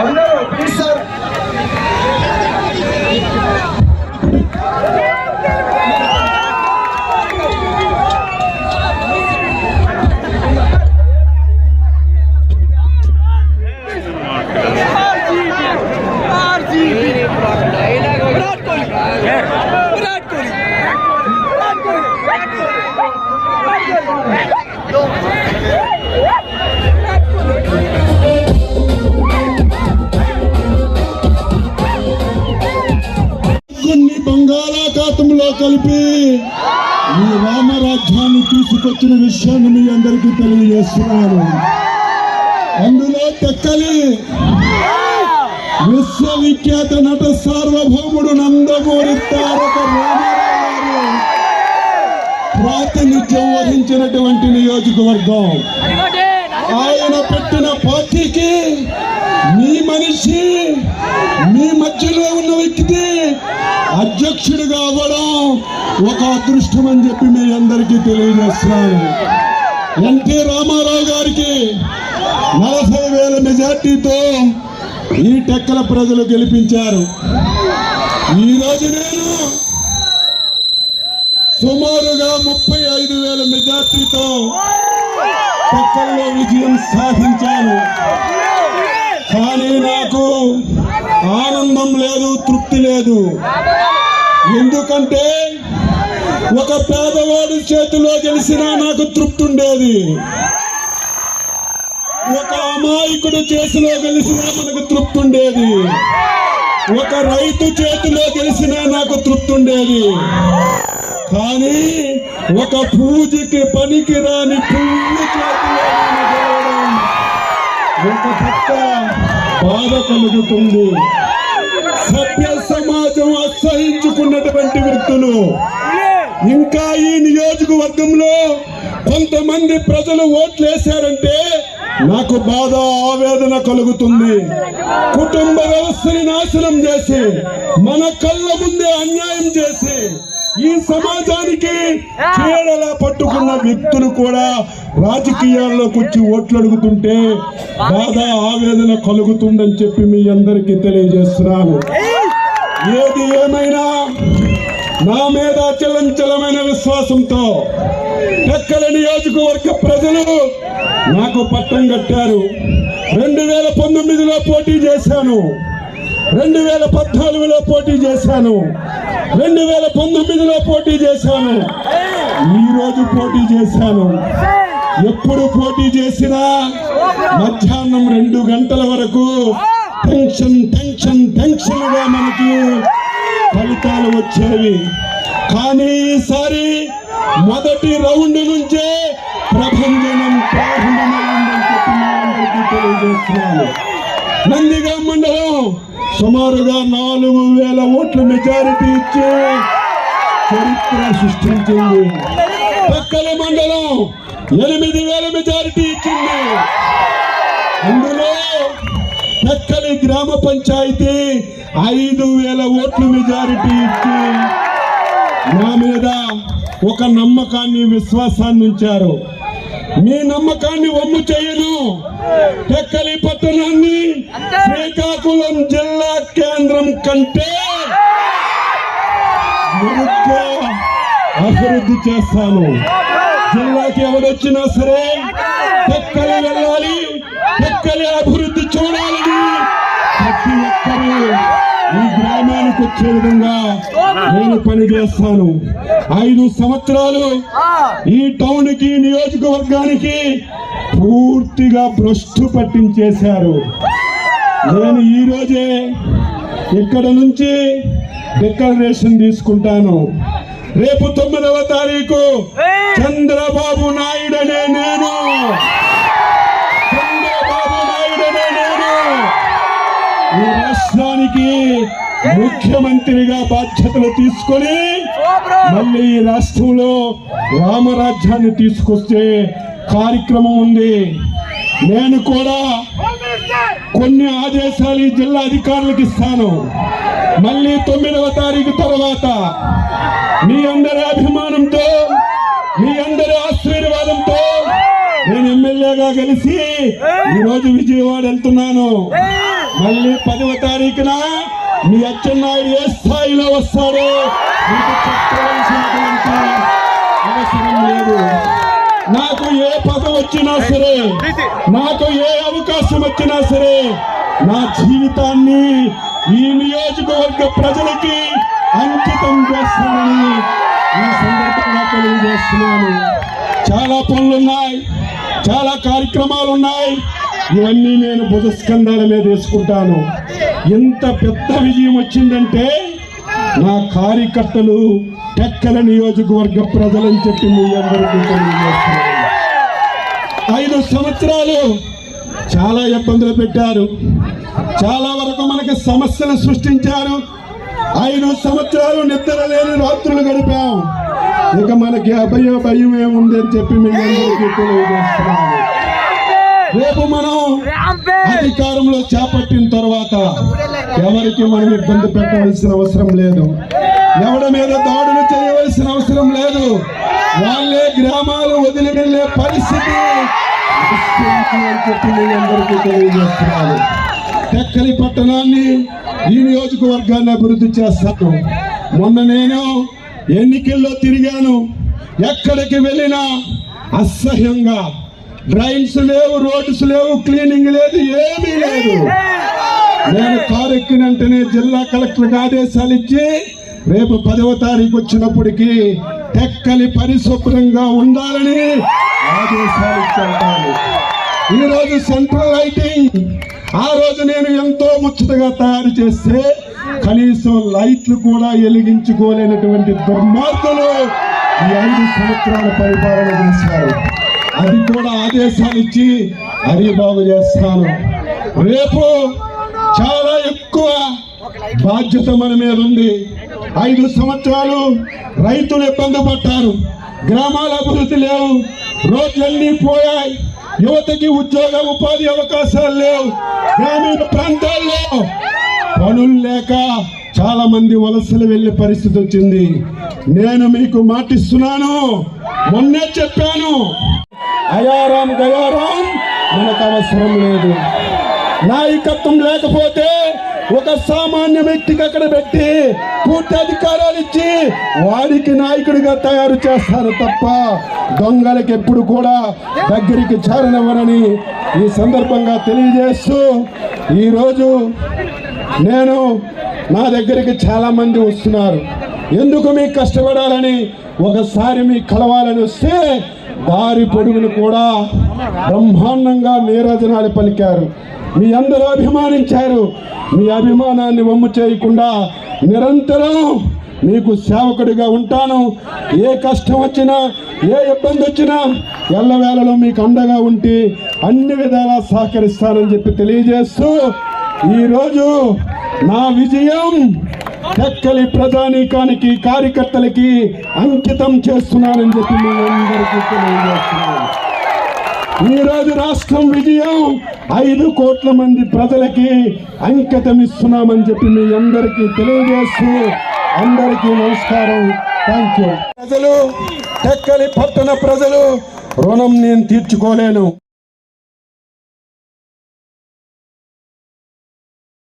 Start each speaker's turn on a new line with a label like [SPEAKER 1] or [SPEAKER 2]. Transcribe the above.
[SPEAKER 1] అందరూ
[SPEAKER 2] కలిపి ఈ రామరాజ్యాన్ని తీసుకొచ్చిన విషయాన్ని మీ అందరికీ తెలియజేస్తున్నాను. అందులో తెక్కలి విశ్వవిఖ్యాత నట సార్వభౌముడు నందమూరి తారక ప్రాతినిధ్యం వహించినటువంటి నియోజకవర్గం. ఆయన పెట్టిన పార్టీకి అధ్యక్షుడిగా అవ్వడం ఒక అదృష్టం అని చెప్పి మీ అందరికీ తెలియజేస్తున్నాను. ఎన్టీ రామారావు గారికి నలభై వేల మెజార్టీతో ఈ టెక్కల ప్రజలు గెలిపించారు. ఈ రోజు నేను సుమారుగా ముప్పై ఐదు వేల మెజార్టీతో టెక్కల్లో విజయం సాధించాను. కానీ నాకు ఆనందం లేదు తృప్తి లేదు. ఎందుకంటే ఒక పేదవాడి చేతిలో గెలిచినా నాకు తృప్తి ఉండేది. ఒక అమాయకుడు చేతిలో గెలిచినా మనకు తృప్తి ఉండేది. ఒక రైతు చేతిలో గెలిచినా నాకు తృప్తి ఉండేది. కానీ ఒక పూజకి పనికి రాని పువ్వు చేతిలో ఒక పక్క బాధ కలుగుతుంది. సభ్య ఉన్నటువంటి వ్యక్తులు. ఇంకా ఈ నియోజకవర్గంలో కొంతమంది ప్రజలు ఓట్లు వేశారంటే నాకు బాధ ఆవేదన కలుగుతుంది. కుటుంబ వ్యవస్థని నాశనం చేసి మన కళ్ళ ముందే అన్యాయం చేసి ఈ సమాజానికి చీడలా పట్టుకున్న వ్యక్తులు కూడా రాజకీయాల్లోకి వచ్చి ఓట్లు అడుగుతుంటే బాధ ఆవేదన కలుగుతుందని చెప్పి మీ అందరికీ తెలియజేస్తున్నాను. ఏది ఏమైనా నా మీద చలంచలమైన విశ్వాసంతో టెక్కల నియోజకవర్గ ప్రజలు నాకు పట్టం కట్టారు. రెండు వేల పంతొమ్మిదిలో పోటీ చేశాను. రెండు వేల పద్నాలుగులో పోటీ చేశాను. రెండు వేల పంతొమ్మిదిలో పోటీ చేశాను. ఈరోజు పోటీ చేశాను. ఎప్పుడు పోటీ చేసినా మధ్యాహ్నం రెండు గంటల వరకు టెన్షన్ టెన్షన్ టెన్షన్గా మనకి ఫలితాలు వచ్చేవి. కానీ ఈసారి మొదటి రౌండ్ నుంచే ప్రభంజనం ప్రారంభమైందని చెప్పి మీ అందరికీ తెలియజేస్తున్నాను. నందిగా మండలం సుమారుగా నాలుగు వేల ఓట్ల మెజారిటీ ఇచ్చి చరిత్ర సృష్టించింది. పక్కల మండలం ఎనిమిది వేల మెజారిటీ ఇచ్చింది. అందులో నక్కలి గ్రామ పంచాయతీ ఐదు వేల ఓట్లు మెజారిటీ ఇచ్చి నా మీద ఒక నమ్మకాన్ని విశ్వాసాన్ని ఉంచారు. మీ నమ్మకాన్ని వమ్ము చేయను. టెక్కలి పట్టణాన్ని శ్రీకాకుళం జిల్లా కేంద్రం కంటే మెరుగ్గా అభివృద్ధి చేస్తాను. జిల్లాకి ఎవరొచ్చినా సరే టెక్కలి వెళ్ళాలి టెక్కలి అభివృద్ధి చూడాలని ఈ గ్రామానికి వచ్చే విధంగా నేను పనిచేస్తాను. ఐదు సంవత్సరాలు ఈ టౌన్కి నియోజకవర్గానికి పూర్తిగా భ్రష్టు పట్టించేశారు. నేను ఈ రోజే ఇక్కడ నుంచి డిక్లరేషన్ తీసుకుంటాను. రేపు తొమ్మిదవ తారీఖు చంద్రబాబు నాయుడు అనే నేను రాష్ట్రానికి ముఖ్యమంత్రిగా బాధ్యతలు తీసుకొని మళ్ళీ ఈ రాష్ట్రంలో రామరాజ్యాన్ని తీసుకొచ్చే కార్యక్రమం ఉంది. నేను కూడా కొన్ని ఆదేశాలు ఈ జిల్లా అధికారులకు ఇస్తాను. మళ్ళీ తొమ్మిదవ తారీఖు తర్వాత మీ అందరి అభిమానంతో మీ అందరి ఆశీర్వాదంతో నేను ఎమ్మెల్యేగా కలిసి ఈ రోజు విజయవాడ వెళ్తున్నాను. మళ్ళీ పదవ తారీఖున మీ అచ్చెన్నాయుడు ఏ స్థాయిలో వస్తారు మీకు చెప్పవలసినటువంటి అవసరం లేదు. నాకు ఏ పదం వచ్చినా సరే నాకు ఏ అవకాశం వచ్చినా సరే నా జీవితాన్ని ఈ నియోజకవర్గ ప్రజలకి అంకితం చేస్తానని ఈ సందర్భంగా తెలియజేస్తున్నాను. చాలా పనులున్నాయి చాలా కార్యక్రమాలు ఉన్నాయి ఇవన్నీ నేను భుజస్కంధాల మీద వేసుకుంటాను. ఎంత పెద్ద విజయం వచ్చిందంటే నా కార్యకర్తలు టెక్కల నియోజకవర్గ ప్రజలని చెప్పి మీ అందరికీ ఐదు సంవత్సరాలు చాలా ఇబ్బందులు పెట్టారు. చాలా వరకు మనకి సమస్యలు సృష్టించారు. ఐదు సంవత్సరాలు నిద్ర లేని రాత్రులు గడిపాం. ఇక మనకి అభయ భయం ఏముంది అని చెప్పి మీ అందరికీ తెలియజేస్తున్నాను. రేపు మనం అధికారంలో చేపట్టిన తర్వాత ఎవరికి మనం ఇబ్బంది పెట్టవలసిన అవసరం లేదు. ఎవరి మీద దాడులు చేయవలసిన అవసరం లేదు. వాళ్ళే గ్రామాలు వదిలి వెళ్ళే పరిస్థితి అందరికీ తెలియజేస్తున్నాను. టెక్కలి పట్టణాన్ని ఈ నియోజకవర్గాన్ని అభివృద్ధి చేస్తాను. మొన్న నేను ఎన్నికల్లో తిరిగాను. ఎక్కడికి వెళ్ళినా అసహ్యంగా డ్రైన్స్ లేవు రోడ్స్ లేవు క్లీనింగ్ లేదు ఏమీ లేదు. నేను కారు ఎక్కిన వెంటనే జిల్లా కలెక్టర్కి ఆదేశాలు ఇచ్చి రేపు పదవ తారీఖు వచ్చినప్పటికీ టెక్కలి పరిశుభ్రంగా ఉండాలని ఆదేశాలు ఇచ్చాను ఈ రోజు సెంట్రల్ లైటింగ్ ఆ రోజు నేను ఎంతో ముచ్చటగా తయారు చేస్తే కనీసం లైట్లు కూడా వెలిగించుకోలేనటువంటి దుర్మార్గులు ఈ ఐదు సంవత్సరాల పరిపాలన చేశారు. అది కూడా ఆదేశాలు ఇచ్చి అది బాగు చేస్తాను. రేపు చాలా ఎక్కువ బాధ్యత మన మీద ఉంది. ఐదు సంవత్సరాలు రైతులు ఇబ్బంది పడ్డారు. గ్రామాల అభివృద్ధి లేవు. రోడ్లన్నీ పోయాయి. యువతకి ఉద్యోగ ఉపాధి అవకాశాలు లేవు. గ్రామీణ ప్రాంతాల్లో పనులు లేక చాలా మంది వలసలు వెళ్ళే పరిస్థితి వచ్చింది. నేను మీకు మాటిస్తున్నాను. మొన్నే చెప్పాను. అయారాం గయారాం మనకు అవసరం లేదు. నాయకత్వం లేకపోతే ఒక సామాన్య వ్యక్తికి అక్కడ పెట్టి పూర్తి అధికారాలు ఇచ్చి వారికి నాయకుడిగా తయారు చేస్తారు తప్ప దొంగలకు ఎప్పుడు కూడా దగ్గరికి చేరనివ్వరని ఈ సందర్భంగా తెలియజేస్తూ ఈరోజు నేను నా దగ్గరికి చాలామంది వస్తున్నారు. ఎందుకు మీకు కష్టపడాలని? ఒకసారి మీకు కలవాలని వస్తే దారి పొడుగును కూడా బ్రహ్మాండంగా నీరజనాలు పలికారు. మీ అందరూ అభిమానించారు. మీ అభిమానాన్ని వమ్ము చేయకుండా నిరంతరం మీకు సేవకుడిగా ఉంటాను. ఏ కష్టం వచ్చినా ఏ ఇబ్బంది వచ్చినా ఎల్లవేళలో మీకు అండగా ఉండి అన్ని విధాలా సహకరిస్తానని చెప్పి తెలియజేస్తూ ఈరోజు నా విజయం టెక్కలి ప్రధానికానికి కార్యకర్తలకి అంకితం చేస్తున్నానని చెప్పి మీ అందరికీ తెలియజేస్తున్నాను. ఈరోజు రాష్ట్రం విజయం. ఐదు కోట్ల మంది ప్రజలకి అంకితం ఇస్తున్నామని చెప్పి మీ అందరికీ తెలియజేస్తూ అందరికీ నమస్కారం. థ్యాంక్ యూ ప్రజలు టెక్కలి పట్టణ ప్రజలు రుణం నేను తీర్చుకోలేను.